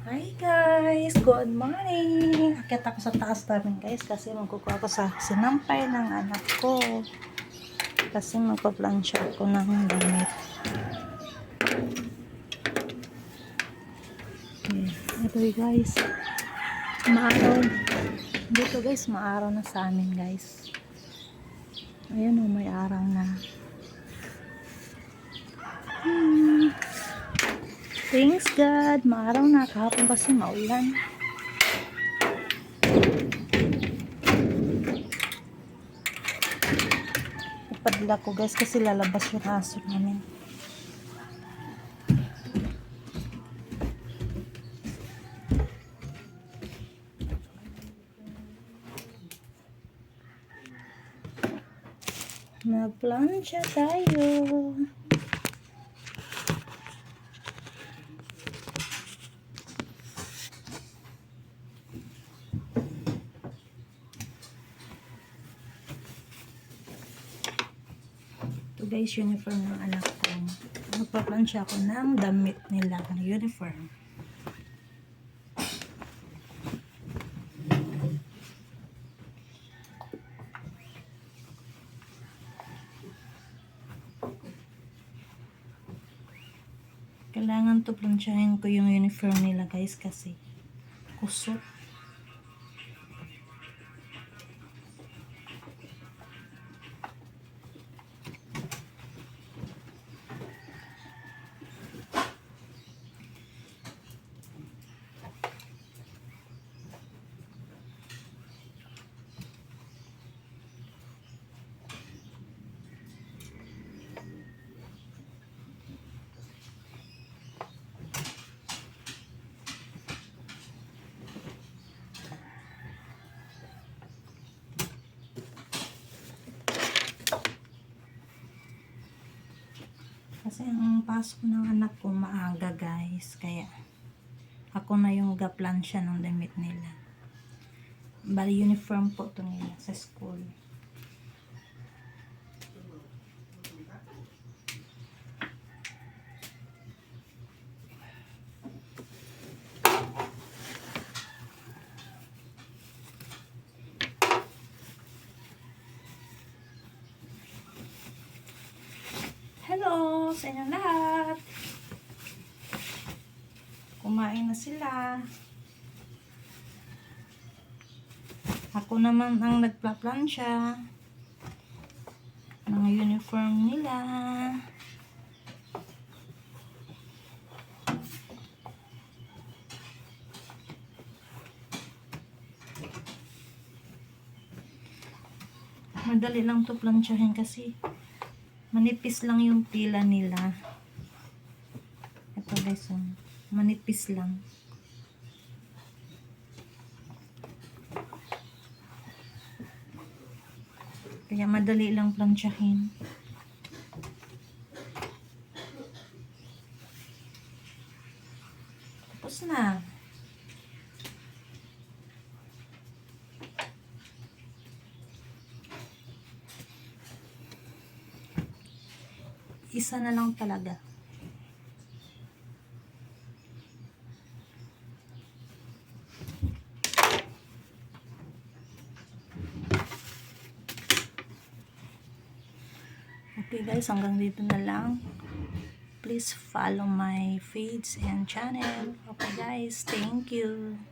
Hi guys! Good morning! Akit ako sa taas namin guys kasi magkukuha ako sa sinampay ng anak ko. Kasi magpa-plancha ako ng damit. Okay. Ito guys. Maaraw. Dito guys, maaraw na sa amin guys. Ayun o, may araw na. Hmm. Thanks God. Maaraw na. Kahapon kasi maulan. Ipadla ko guys kasi lalabas yung aso namin. Magplansya tayo. Guys, uniform ng anak ko. Magpaplansya ako ng damit nila ng uniform. Kailangan to plansyahin ko yung uniform nila guys kasi kusot. Kasi ang pasok ng anak ko maaga guys. Kaya ako na yung gaplansya ng damit nila. Bali uniform po ito nila sa school. Hello sa inyong lahat. Kumain na sila. Ako naman ang nagplaplansya ng uniform nila. Madali lang to plansyahin kasi manipis lang yung tila nila. Ito guys, oh. manipis lang. Kaya madali lang plansyahin. Tapos na. Isa na lang talaga. Okay guys, hanggang dito na lang. Please follow my feeds and channel. Okay guys, thank you.